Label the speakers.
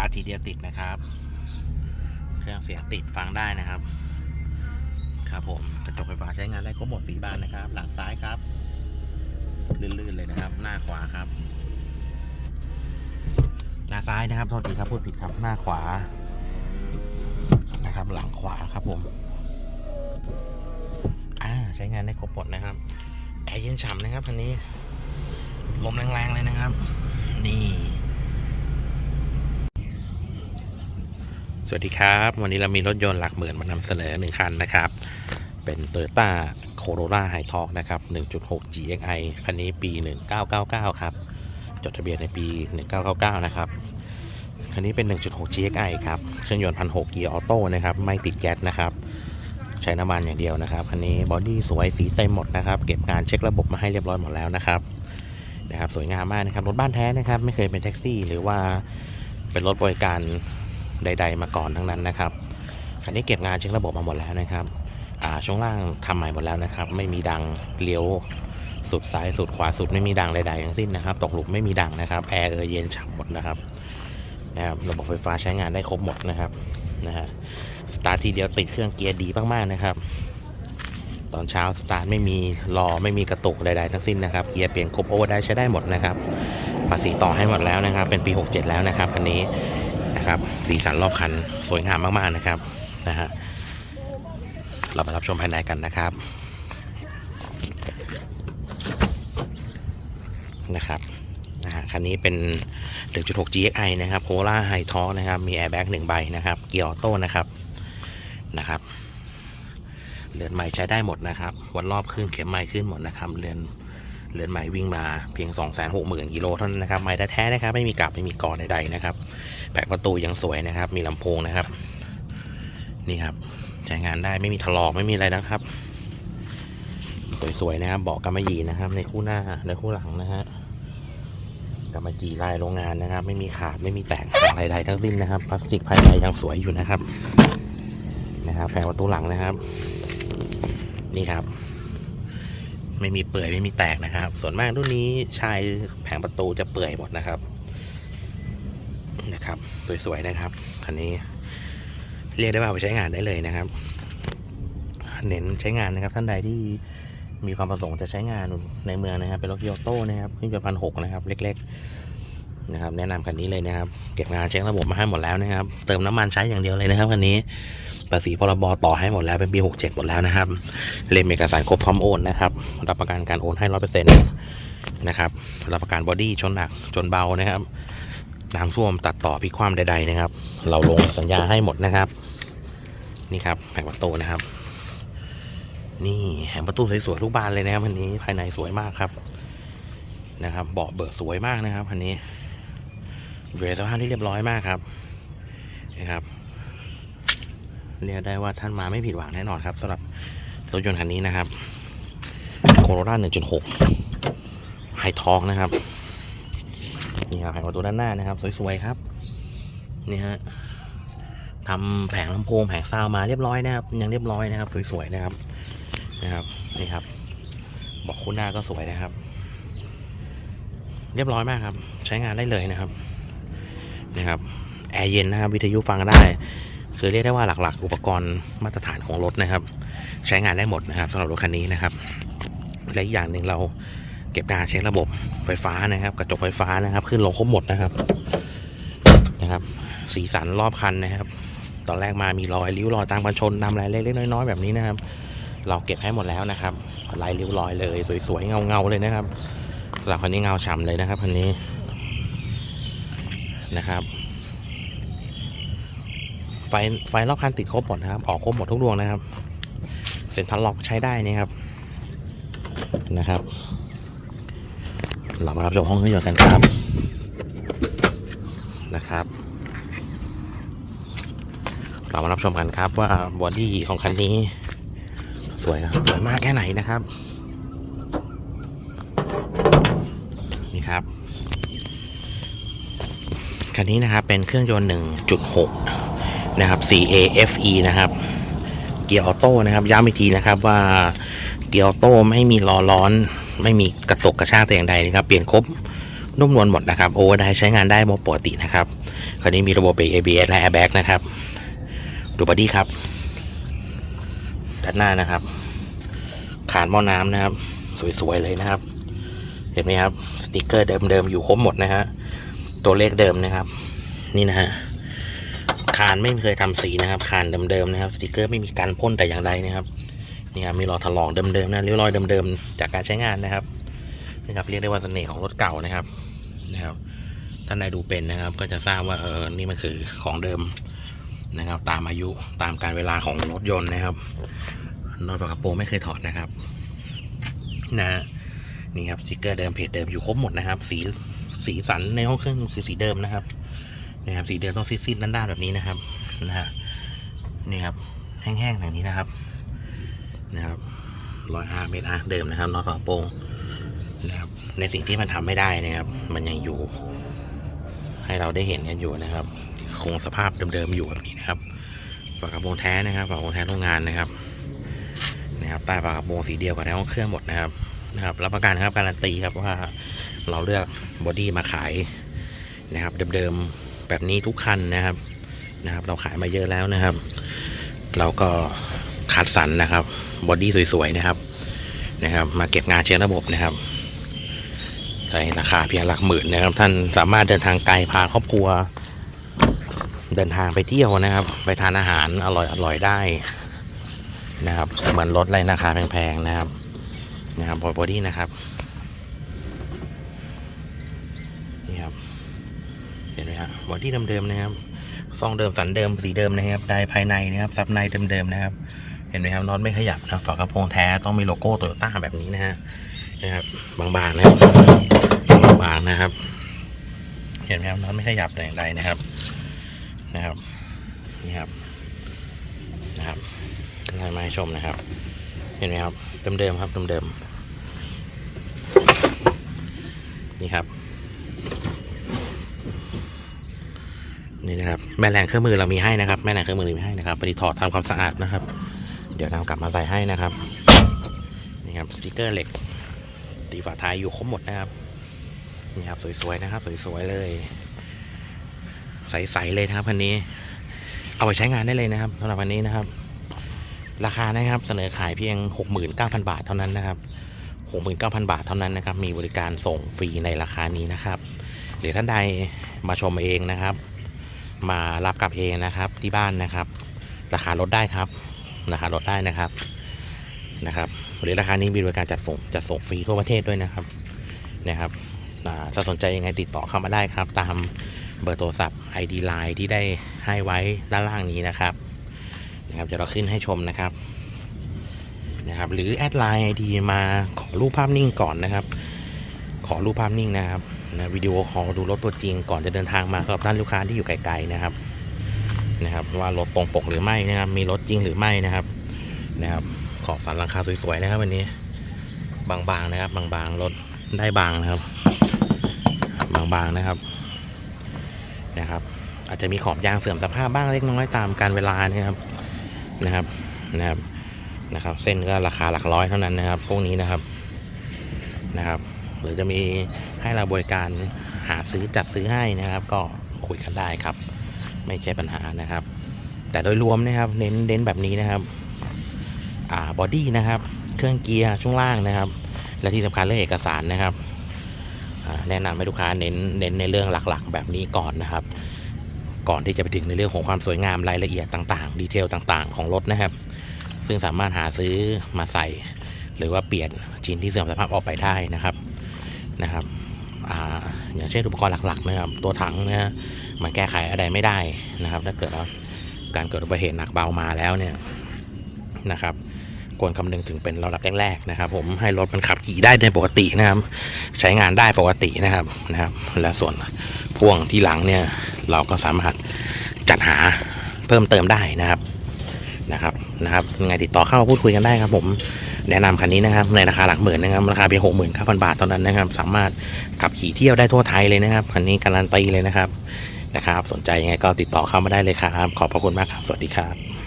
Speaker 1: าร์ททีเดียวติดนะครับ เครื่องเสียงติดฟังได้นะครับ ครับผมกระจกไฟฟ้าใช้งานได้ครบหมดสีบานนะครับ หลังซ้ายครับ ลื่นๆเลยนะครับ หน้าขวาครับ หน้าซ้ายนะครับโทษทีครับพูดผิดครับหน้าขวา นะครับ หลังขวาครับผมอ่าใช้งานได้ครบหมดนะครับแอร์เย็นฉ่ำนะครับคันนี้ลมแรงๆเลยนะครับ นี่ สวัสดีครับ วันนี้เรามีรถยนต์หลักหมื่นมานำเสนอหนึ่งคันนะครับ เป็น Toyota Corolla h i t o r นะครับ 1.6 GXI คันนี้ปี 1999 ครับ จดทะเบียนในปี 1999 นะครับ คันนี้เป็น 1.6 GXI ครับ เครื่องยนต์1,600เกียร์ออโต้นะครับ ไม่ติดแก๊สนะครับ ใช้น้ำมันอย่างเดียวนะครับ คันนี้บอดี้สวยสีเต็มหมดนะครับ เก็บงานเช็คระบบมาให้เรียบร้อยหมดแล้วนะครับนะครับ สวยงามมากนะครับ รถบ้านแท้นะครับ ไม่เคยเป็นแท็กซี่ หรือว่าเป็นรถบริการ ใด ๆ มาก่อนทั้งนั้นนะครับคันนี้เก็บงานเช็คระบบมาหมดแล้วนะครับช่วงล่างทำใหม่หมดแล้วนะครับ ไม่มีดังเลี้ยวสุดซ้ายสุดขวาสุดไม่มีดังใดๆทั้งสิ้นนะครับ ตกหลุมไม่มีดังนะครับแอร์เออเย็นฉ่ำหมดนะครับนะครับระบบไฟฟ้าใช้งานได้ครบหมดนะครับนะฮะสตาร์ททีเดียวติดเครื่องเกียร์ดีมากๆนะครับ ตอนเช้าสตาร์ทไม่มีรอไม่มีกระตุกใดๆทั้งสิ้นนะครับเกียร์เปลี่ยนครบโอเวอร์ได้ใช้ได้หมดนะครับภาษีต่อให้หมดแล้วนะครับ เป็นปี 67 แล้วนะครับคันนี้ นะครับสีสันรอบคันสวยงามมากๆนะครับนะฮะเราไปรับชมภายในกันนะครับนะครับนะฮะคันนี้เป็น 1.6 GXI นะครับโคล่าไฮทอนะครับ มีแอร์แบ็กหนึ่งใบนะครับ เกียร์ออโต้นะครับนะครับเรือนใหม่ใช้ได้หมดนะครับวันรอบขึ้นเข็มใหม่ขึ้นหมดนะครับเรือน เรือนใหม่วิ่งมาเพียง 2 6 0 0 0 0กิโลเท่านั้นนะครับใหม่แท้ๆนะครับ ไม่มีกลับไม่มีกอใดๆนะครับแผงประตูยังสวยนะครับ มีลำโพงนะครับ นี่ครับใช้งานได้ไม่มีถลอกไม่มีอะไรนะครับ สวยๆนะครับเบาะกำมะหยี่นะครับ ในคู่หน้าในคู่หลังนะฮะกำมะหยี่ลายโรงงานนะครับ ไม่มีขาดไม่มีแตกอะไรใดๆทั้งสิ้นนะครับพลาสติกภายในยังสวยอยู่นะครับ นะครับแผงประตูหลังนะครับ นี่ครับ ไม่มีเปื่อยไม่มีแตกนะครับ ส่วนมากรุ่นนี้ชายแผงประตูจะเปื่อยหมดนะครับ นะครับ สวยๆนะครับคันนี้ เรียกได้ว่าไปใช้งานได้เลยนะครับ เน้นใช้งานนะครับ ท่านใดที่มีความประสงค์จะใช้งานในเมืองนะครับ เป็นรถเกียร์โต้นะครับเครื่องยนต์พันหกนะครับ เล็ก ๆ นะครับ แนะนำคันนี้เลยนะครับ เก็บงานเช็คระบบมาให้หมดแล้วนะครับ เติมน้ำมันใช้อย่างเดียวเลยนะครับคันนี้ ภาษีพรบต่อให้หมดแล้วเป็นปี67 หมดแล้วนะครับ เล่มเอกสารครบพร้อมโอนนะครับ รับประกันการโอนให้ร้อยเปอร์เซ็นต์นะครับ รับประกันบอดี้ชนหนักชนเบานะครับ น้ำท่วมตัดต่อพิคว่ำใด ๆนะครับ เราลงสัญญาให้หมดนะครับ นี่ครับแผงประตูนะครับ นี่แผงประตูสวยๆทุกบานเลยนะครับคันนี้ภายในสวยมากครับ นะครับ เบาะเบิกสวยมากนะครับคันนี้อยู่ในสภาพที่เรียบร้อยมากครับนะครับ เรียกได้ว่าท่านมาไม่ผิดหวังแน่นอนครับสำหรับรถยนต์คันนี้นะครับโคโรล่า1.6ไฮทอกนะครับนี่ครับแผงประตูด้านหน้านะครับ สวยๆครับนี่ฮะทำแผงลำโพงแผงซาวมาเรียบร้อยนะครับ ยังเรียบร้อยนะครับสวยๆนะครับนะครับนี่ครับบอกคู่หน้าก็สวยนะครับ เรียบร้อยมากครับ ใช้งานได้เลยนะครับนะครับแอร์เย็นนะครับ วิทยุฟังได้ คือเรียกได้ว่าหลักๆ อุปกรณ์มาตรฐานของรถนะครับ ใช้งานได้หมดนะครับสำหรับรถคันนี้นะครับ และอีกอย่างหนึ่งเราเก็บงานเช็คระบบไฟฟ้านะครับ กระจกไฟฟ้านะครับ ขึ้นลงครบหมดนะครับนะครับ สีสันรอบคันนะครับ ตอนแรกมามีรอยริ้วรอยตามกันชนนำอะไรเล็กๆน้อยๆแบบนี้นะครับ เราเก็บให้หมดแล้วนะครับลายริ้วรอยเลยสวยๆเงาๆเลยนะครับสำหรับคันนี้เงาฉ่ำเลยนะครับคันนี้นะครับ ไฟไฟรอบคันติดครบหมดนะครับ ออกครบหมดทุกดวงนะครับ เซ็นทรัลล็อกใช้ได้นะครับนะครับ เรามารับชมห้องเครื่องยนต์กันครับนะครับ เรามารับชมกันครับว่าบอดี้ของคันนี้ สวยครับสวยมากแค่ไหนนะครับนี่ครับคันนี้นะครับเป็นเครื่องยนต์ 1.6 นะครับ CAFE นะครับเกียร์ออโต้นะครับย้ำอีกทีนะครับว่าเกียร์ออโต้ไม่มีล้อร้อน ไม่มีกระตุกกระชากแต่อย่างใดนะครับ เปลี่ยนครบนุ่มนวลหมดนะครับโอเวอร์ไดใช้งานได้หมดปกตินะครับคันนี้มีระบบเบรก ABS และ Airbag นะครับดูบอดี้ครับด้านหน้านะครับขานหม้อน้ำนะครับ สวยๆเลยนะครับ เห็นไหมครับสติกเกอร์เดิมๆอยู่ครบหมดนะฮะตัวเลขเดิมนะครับ นี่นะฮะ คานไม่เคยทำสีนะครับ คานเดิมๆนะครับ สติกเกอร์ไม่มีการพ่นแต่อย่างใดนะครับ นี่ครับมีรอยถลอกเดิมๆนะริ้วรอยเดิมๆจากการใช้งานนะครับนะครับเรียกได้ว่าเสน่ห์ของรถเก่านะครับนะครับท่านใดดูเป็นนะครับ ก็จะทราบว่าเออนี่มันคือของเดิมนะครับ ตามอายุตามการเวลาของรถยนต์นะครับนอยฝากระโปรงไม่เคยถอดนะครับ นะนี่ครับสติกเกอร์เดิมเพจเดิมอยู่ครบหมดนะครับ สีสีสันในห้องเครื่องคือสีเดิมนะครับ นะครับสีเดิมต้องซีดๆด้านๆแบบนี้นะครับนะฮะนี่ครับแห้งๆแบบนี้นะครับนะครับรอยอาเมตรอาเดิมนะครับนอตฝากระโปรงนะครับในสิ่งที่มันทำไม่ได้นะครับ มันยังอยู่ ให้เราได้เห็นกันอยู่นะครับ คงสภาพเดิมๆอยู่แบบนี้นะครับฝากระโปรงแท้นะครับฝากระโปรงแท้โรงงานนะครับนะครับใต้ฝากระโปรงสีเดียวกับในห้องเครื่องหมดนะครับนะครับรับประกันครับการันตีครับว่าเราเลือกบอดี้มาขายนะครับ เดิมๆ แบบนี้ทุกคันนะครับนะครับ เราขายมาเยอะแล้วนะครับ เราก็คัดสรรนะครับบอดี้สวยๆนะครับนะครับ มาเก็บงานเชื้อระบบนะครับในราคาเพียงหลักหมื่นนะครับ ท่านสามารถเดินทางไกลพาครอบครัว เดินทางไปเที่ยวนะครับ ไปทานอาหารอร่อยๆได้นะครับ เหมือนรถไรราคาแพงๆนะครับนะครับบอดี้นะครับนี่ครับเห็นไหมครั บอดี้เดิมๆนะครับซองเดิมสันเดิมสีเดิมนะครับได้ภายในนะครับซับในเดิมๆนะครับ เห็นไหมครับน็อตไม่ขยับนะฝากระโปรงแท้ต้องมีโลโก้โตโยต้าแบบนี้นะฮะนะครับบางๆนะครับบางๆนะครับ เห็นไหมครับน็อตไม่ขยับแต่อย่างใดนะครับนะครับนี่ครับนะครับไล่มาให้ชมนะครับ เห็นไหมครับเดิมๆครับเดิมๆนี่ครับ นี่นะครับแม่แรงเครื่องมือเรามีให้นะครับแม่แรงเครื่องมือเรามีให้นะครับไปถอดทำความสะอาดนะครับ เดี๋ยวนำกลับมาใส่ให้นะครับนี่ครับสติกเกอร์เหล็ก ตีฝาท้ายอยู่ครบหมดนะครับนี่ครับสวยๆนะครับสวยๆเลยใสๆเลยนะครับคันนี้ เอาไปใช้งานได้เลยนะครับสำหรับวันนี้นะครับ ราคานะครับเสนอขายเพียง 69,000 บาทเท่านั้นนะครับ 69,000 บาทเท่านั้นนะครับ มีบริการส่งฟรีในราคานี้นะครับ หรือท่านใดมาชมเองนะครับ มารับกลับเองนะครับที่บ้านนะครับ ราคาลดได้ครับราคาลดได้นะครับนะครับหรือราคานี้มีบริการจัดส่งจัดส่งฟรีทั่วประเทศด้วยนะครับนะครับถ้าสนใจยังไงติดต่อเข้ามาได้ครับ ตามเบอร์โทรศัพท์ ID Line ที่ได้ให้ไว้ด้านล่างนี้นะครับนะครับจะเราขึ้นให้ชมนะครับนะครับหรือแอดไลน์ไอดีมาขอรูปภาพนิ่งก่อนนะครับ ขอรูปภาพนิ่งนะครับ นะวิดีโอขอดูรถตัวจริงก่อนจะเดินทางมาสำหรับท่านลูกค้าที่อยู่ไกลๆนะครับนะครับ ว่ารถตรงปกหรือไม่นะครับ มีรถจริงหรือไม่นะครับนะครับ ขอบสันหลังคาสวยๆนะครับ วันนี้ บางๆนะครับ บางๆรถได้บางนะครับ บางๆนะครับนะครับ อาจจะมีขอบยางเสื่อมสภาพบ้างเล็กน้อยตามการเวลานะครับนะครับนะครับนะครับ เส้นก็ราคาหลักร้อยเท่านั้นนะครับ พวกนี้นะครับนะครับ หรือจะมีให้เราบริการหาซื้อจัดซื้อให้นะครับ ก็คุยกันได้ครับ ไม่ใช่ปัญหานะครับ แต่โดยรวมนะครับเน้นเน้นแบบนี้นะครับอ่าบอดี้นะครับเครื่องเกียร์ช่วงล่างนะครับ และที่สำคัญเรื่องเอกสารนะครับแนะนำให้ลูกค้าเน้นเน้นในเรื่องหลักๆ แบบนี้ก่อนนะครับ ก่อนที่จะไปถึงในเรื่องของความสวยงามรายละเอียดต่างๆ ดีเทลต่างๆ ของรถนะครับ ซึ่งสามารถหาซื้อมาใส่ หรือว่าเปลี่ยนชิ้นที่เสื่อมสภาพออกไปได้นะครับ นะครับออย่างเช่นอุปกรณ์หลักๆนะครับตัวถังนะมันแก้ไขอะไรไม่ได้นะครับ ถ้าเกิดว่าการเกิดอุบัติเหตุหนักเบามาแล้วเนี่ยนะครับควรคำนึงถึงเป็นระดับแรกๆนะครับ ผมให้รถมันขับขี่ได้ในปกตินะครับ ใช้งานได้ปกตินะครับนะครับ และส่วนพ่วงที่หลังเนี่ยเราก็สามารถจัดหาเพิ่มเติมได้นะครับนะครับนะครับยังไงติดต่อเข้ามาพูดคุยกันได้ครับผม แนะนำคันนี้นะครับในราคาหลักหมื่นนะครับราคาเพียงหกหมื่นเก้าพันบาทเท่านั้นนะครับ สามารถขับขี่เที่ยวได้ทั่วไทยเลยนะครับคันนี้การันตีเลยนะครับนะครับ สนใจยังไงก็ติดต่อเข้ามาได้เลยครับ ขอบพระคุณมากครับ สวัสดีครับ